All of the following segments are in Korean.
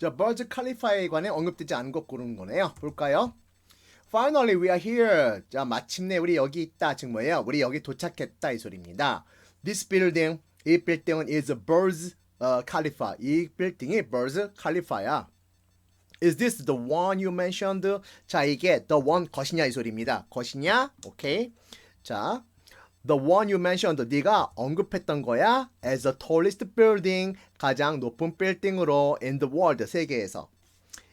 자, 버즈 칼리파에 관해 언급되지 않은 것 고르는 거네요. 볼까요? Finally, we are here. 자, 마침내 우리 여기 있다. 즉 뭐예요? 우리 여기 도착했다 이 소리입니다. This building, 이 빌딩은 is a Burj uh, Khalifa. 이 빌딩이 Burj Khalifa야. Is this the one you mentioned? 자, 이게 the one 것이냐 이 소리입니다. 것이냐? 오케이. 자, the one you mentioned 네가 언급했던 거야 as the tallest building 가장 높은 빌딩으로 in the world 세계에서.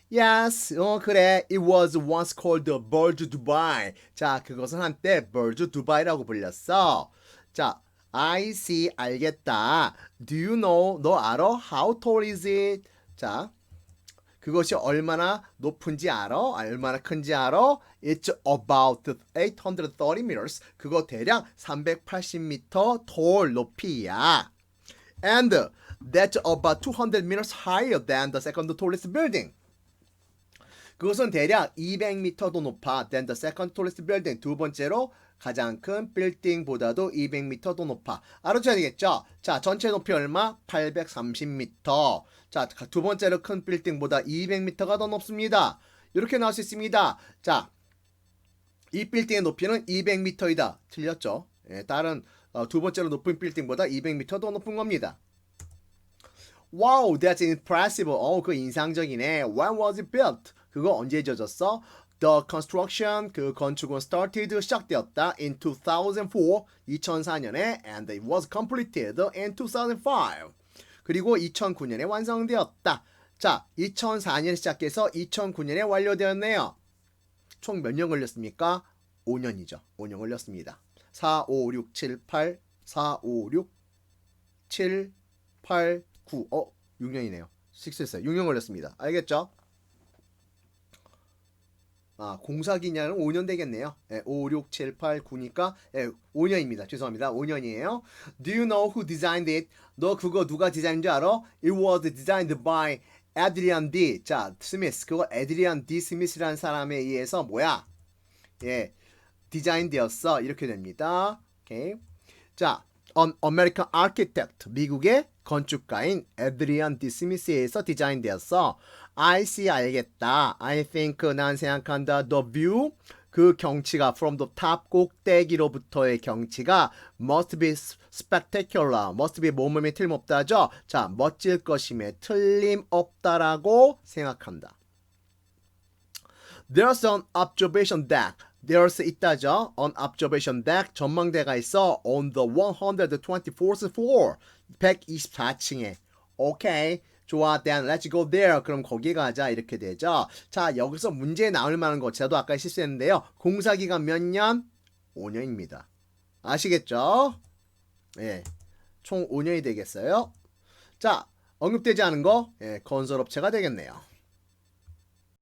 Yes, 어 그래. It was once called Burj Dubai. 자, 그것은 한때 Burj Dubai라고 불렸어. 자, I see 알겠다. Do you know? 너 알아? How tall is it? 자, 그것이 얼마나 높은지 알아? 얼마나 큰지 알아? It's about 830 meters. 그거 대략 380m tall 높이야. And that's about 200 meters higher than the second tallest building. 그것은 대략 200m도 높아 than the second tallest building. 두 번째로 가장 큰 빌딩보다도 200m도 높아. 알아줘야 되겠죠? 자, 전체 높이 얼마? 830m. 자, 두 번째로 큰 빌딩보다 200m가 더 높습니다. 이렇게 나올 수 있습니다. 자, 이 빌딩의 높이는 200m이다. 틀렸죠? 예, 다른 어, 두 번째로 높은 빌딩보다 200m 더 높은 겁니다. Wow, that's impressive. 어, 그 인상적이네. When was it built? 그거 언제 지어졌어? The construction, 그 건축은 started, 시작되었다 in 2004, 2004년에 and it was completed in 2005. 그리고 2009년에 완성되었다. 자, 2004년 시작해서 2009년에 완료되었네요. 총 몇 년 걸렸습니까? 5년이죠. 5년 걸렸습니다. 4, 5, 6, 7, 8, 4, 5, 6, 7, 8, 9. 어, 6년이네요. 식스했어요. 6년 걸렸습니다. 알겠죠? 아, 공사 기간은 5년 되겠네요. 예, 5, 6, 7, 8, 9니까 예, 5년입니다. 죄송합니다. 5년이에요. Do you know who designed it? 너 그거 누가 디자인인지 알아? It was designed by Adrian D. 자, 스미스. 그거 Adrian D. 스미스라는 사람에 의해서 뭐야? 예, 디자인되었어. 이렇게 됩니다. 오케이. 자, an American architect. 미국의 건축가인 에드리안 디 스미스에서 디자인되었어. I see 알겠다. I think 난 생각한다. The view 그 경치가 from the top 꼭대기로부터의 경치가 must be spectacular. must be 몸음이 틀림없다죠. 자, 멋질 것임에 틀림없다라고 생각한다. There's an observation deck. There's 있다죠. An observation deck 전망대가 있어 on the 124th floor. 124층에. 오케이. 좋아, then let's go there. 그럼 거기 가자. 이렇게 되죠. 자, 여기서 문제 나올 만한 거 저도 아까 실수했는데요. 공사 기간 몇 년? 5년입니다. 아시겠죠? 예. 총 5년이 되겠어요. 자, 언급되지 않은 거, 예, 건설업체가 되겠네요.